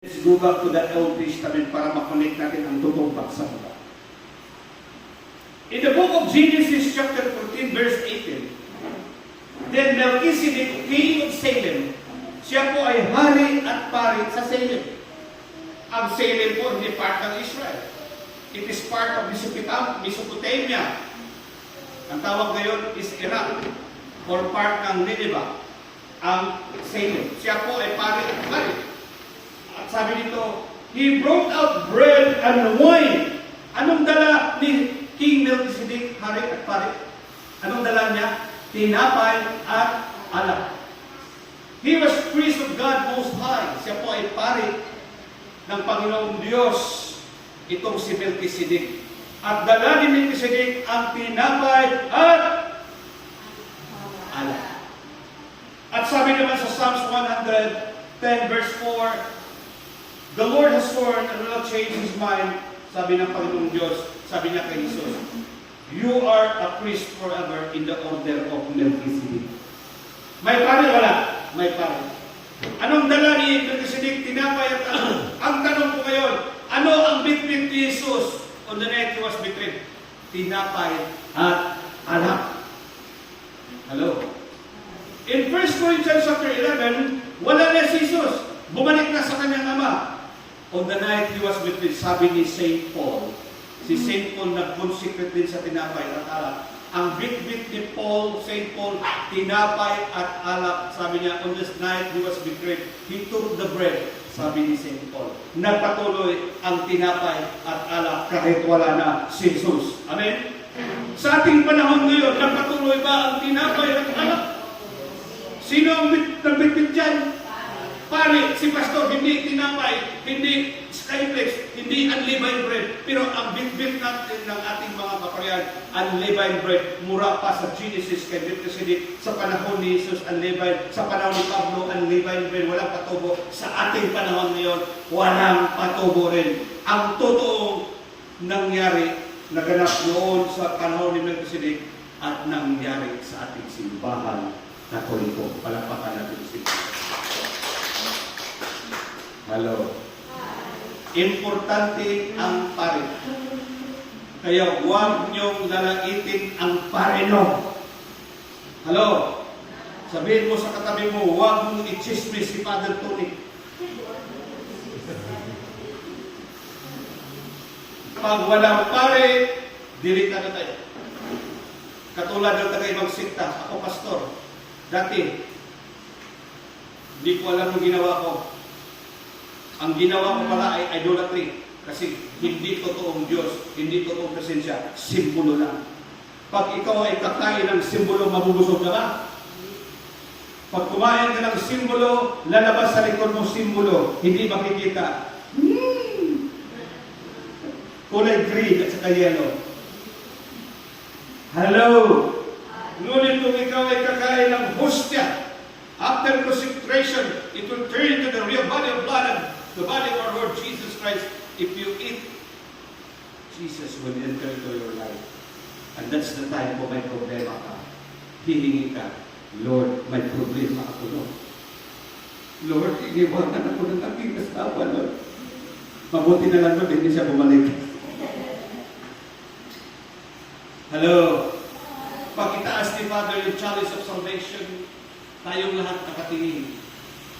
Let's go back to the Old Testament para makonect natin ang totoong pagsamulat. In the book of Genesis chapter 14 verse 18, Then Melchizedek, king of Salem, siya po ay hari at pari sa Salem. Ang Salem po hindi part ng Israel. It is part of Mesopotam- Mesopotamia. Ang tawag ngayon is Iraq or part ng Nineveh. Ang Salem. Siya po ay pari at pari. Sabi dito, He brought out bread and wine. Anong dala ni King Melchizedek, hari at pari? Anong dala niya? Tinapay at alak. He was priest of God Most High. Siya po ay pari ng Panginoong Diyos. Itong si Melchizedek. At dala ni Melchizedek ang tinapay at alak. At sabi naman sa Psalms 110 verse 4, The Lord has sworn and will not change His mind. Sabi ng Panginoong Diyos, sabi niya kay Jesus, You are a priest forever in the order of Melchizedek. May pare wala? May pare. Anong dala ni Melchizedek? Tinapay at alak. Ang tanong ko ngayon, ano ang bitbit ni Jesus on the night he was betrayed? Tinapay at alak. Hello? In 1 Corinthians chapter 11, wala na si Jesus. Bumalik na sa kanyang ama. On the night he was betrayed, sabi ni St. Paul, si St. Paul nag-consecrate din sa tinapay at alak. Ang bit-bit ni Paul, St. Paul, tinapay at alak, sabi niya, on this night he was betrayed, he took the bread, sabi ni St. Paul. Nagpatuloy ang tinapay at alak kahit wala na si Jesus. Amen? Sa ating panahon ngayon, nagpatuloy ba ang tinapay at alak? Sino ang bit, nagbitbit dyan? Pare, si pastor, hindi tinapay, hindi skyflex, hindi unleavened bread. Pero ang bitbit natin ng ating mga kaparian, unleavened bread, mura pa sa Genesis kay Melchizedek, sa panahon ni Jesus, unleavened, sa panahon ni Pablo, unleavened bread, walang patubo. Sa ating panahon ngayon, walang patubo rin. Ang totoong nangyari, naganap noon sa panahon ni Melchizedek, at nangyari sa ating simbahan Katoliko. Palapakan natin si Hello. Importante ang pare. Kaya huwag niyong lalaitin ang pare no. Hello. Sabihin mo sa katabi mo, huwag mong i-chismis si Father Tony. Pag walang pare, dili ka na tayo. Katulad ng taga ibang sikta, ako pastor. Dati, hindi ko alam ang ginawa ko. Ang ginawa ko pala ay idolatry. Kasi hindi totoong Diyos, hindi totoong presensya, simbolo lang. Pag ikaw ay kakain ng simbolo, mabubusog ka ba? Pag kumain ka ng simbolo, lalabas sa likod mo simbolo, hindi makikita. Hmm. Kulay green at saka yellow. Hello! Ngunit kung ikaw ay kakain ng hostya, after consecration, it will turn into the real body of blood and the body of our Lord Jesus Christ. If you eat, Jesus will enter into your life. And that's the time kung may problema ka. Hihingi ka, Lord, may problema ako, Lord. Lord, iniwanan ako ng aking asawa, Lord. Mabuti na lang, Lord, hindi siya bumalik. Hello? Pag itaas ni Father yung chalice of salvation, tayong lahat nakatingin.